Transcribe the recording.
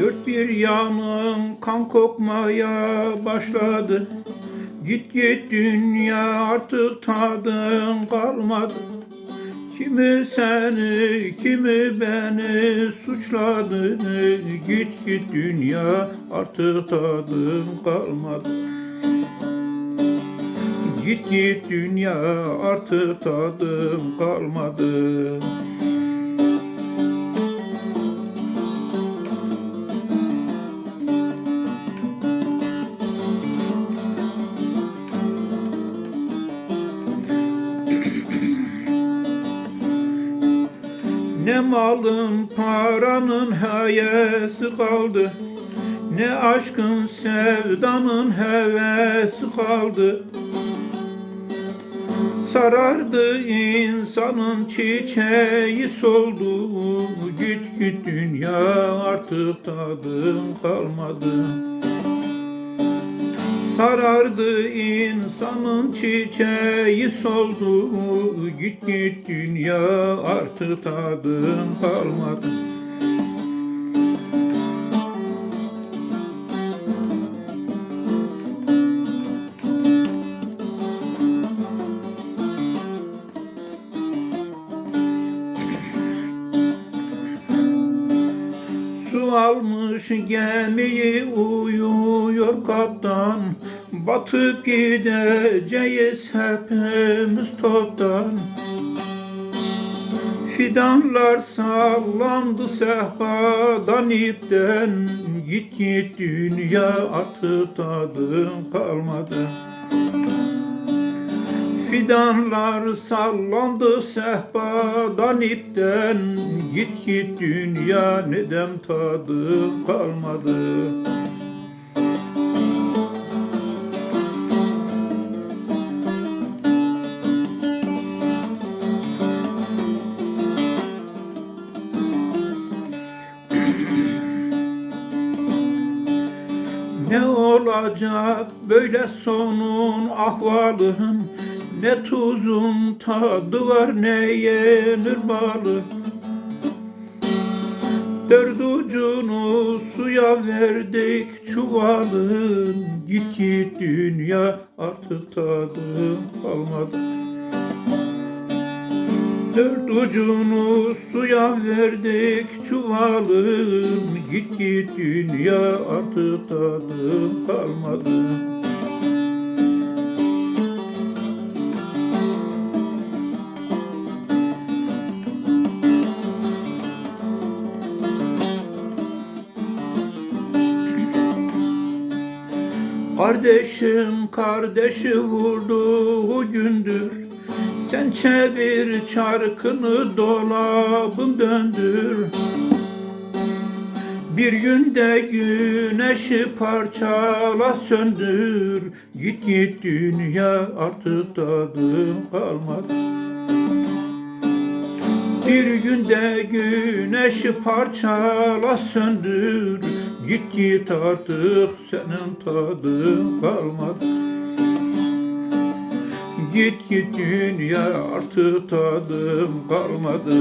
Dört bir yanın kan kokmaya başladı. Git git dünya artık tadın kalmadı. Kimi seni kimi beni suçladı Git git dünya artık tadın kalmadı. Git git dünya artık tadım kalmadı Ne malın paranın hayesi kaldı Ne aşkın sevdanın hevesi kaldı. Sarardı insanın çiçeği soldu Git git dünya artık tadın kalmadı Sarardı insanın çiçeği soldu. Git git dünya artık tadın kalmadı Su almış gemiyi uyuyor kaptan. Batıp gideceğiz hepimiz toptan. Fidanlar sallandı sehpadan ipten. Git git dünya artık tadın kalmadı Fidanlar sallandı sehpadan ipten Git git dünya nedem tadı kalmadı? Ne olacak böyle sonun ahvalım Ne tuzun tadı var ne yenir balı. Dört ucunu suya verdik çuvalın Git git dünya artık tadı kalmadı. Dört ucunu suya verdik çuvalın Git git dünya artık tadı kalmadı Kardeşim kardeşi vurduğu gündür. Sen çevir çarkını dolabın döndür. Bir günde güneşi parçala söndür. Git git dünya artık tadı kalmadı bir günde güneşi parçala söndür Git git artık senin tadın kalmadı. Git git dünya artık tadım kalmadı